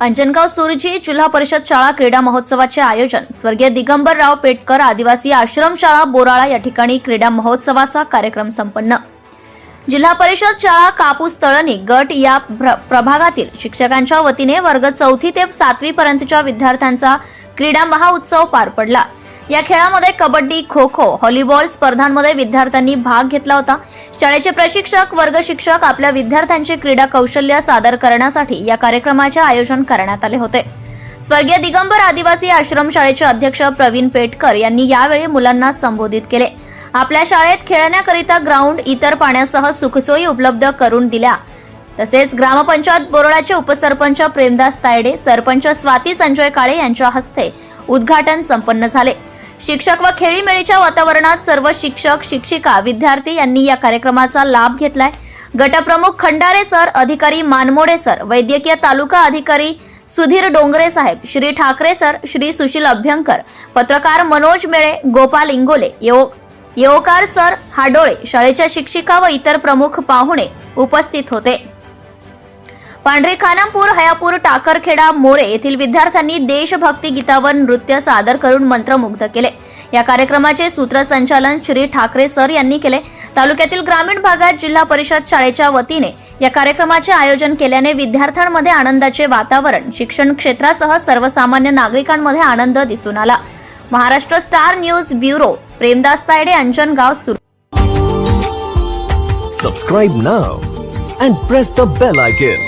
अंजनगाव सुरजी जिल्हा परिषद शाळा क्रीडा महोत्सवाचे आयोजन. स्वर्गीय दिगंबरराव पेटकर आदिवासी आश्रमशाळा बोराळा या ठिकाणी क्रीडा महोत्सवाचा कार्यक्रम संपन्न. जिल्हा परिषद शाळा कापूस तळणी गट या प्र- प्रभागातील शिक्षकांच्या वतीने वर्ग चौथी ते सातवी पर्यंतच्या विद्यार्थ्यांचा क्रीडा महाउत्सव पार पडला. या खेळामध्ये कबड्डी खो खो हॉलीबॉल स्पर्धांमध्ये विद्यार्थ्यांनी भाग घेतला होता. शाळेचे प्रशिक्षक वर्ग शिक्षक आपल्या विद्यार्थ्यांचे क्रीडा कौशल्य सादर करण्यासाठी या कार्यक्रमाचे आयोजन करण्यात आले होते. स्वर्गीय दिगंबर आदिवासी आश्रमशाळेचे अध्यक्ष प्रवीण पेटकर यांनी यावेळी मुलांना संबोधित केले. आपल्या शाळेत खेळण्याकरिता ग्राउंड इतर पाण्यासह सुखसोयी उपलब्ध करून दिल्या. तसेच ग्रामपंचायत बोरळाचे उपसरपंच प्रेमदास तायडे सरपंच स्वाती संजय काळे यांच्या हस्ते उद्घाटन संपन्न झाले. शिक्षक व खेळीमेळीच्या वातावरणात सर्व शिक्षक शिक्षिका विद्यार्थी यांनी या कार्यक्रमाचा लाभ घेतलाय. गटप्रमुख खंडारे सर अधिकारी मानमोडे सर वैद्यकीय तालुका अधिकारी सुधीर डोंगरे साहेब श्री ठाकरे सर श्री सुशील अभ्यंकर पत्रकार मनोज मेळे गोपाल इंगोले येओ येओकार सर हाडोळे शाळेच्या शिक्षिका व इतर प्रमुख पाहुणे उपस्थित होते. पांढरे खानापूर हयापूर टाकरखेडा मोरे येथील विद्यार्थ्यांनी देशभक्ती गीतावर नृत्य सादर करून मंत्रमुग्ध केले. या कार्यक्रमाचे सूत्रसंचालन श्री ठाकरे सर यांनी केले. तालुक्यातील ग्रामीण भागात जिल्हा परिषद शाळेच्या वतीने या कार्यक्रमाचे आयोजन केल्याने विद्यार्थ्यांमध्ये आनंदाचे वातावरण शिक्षण क्षेत्रासह सर्वसामान्य नागरिकांमध्ये आनंद दिसून आला. Maharashtra star news bureau Premdas Taide Anjangaon सुरू. Subscribe now and press the bell icon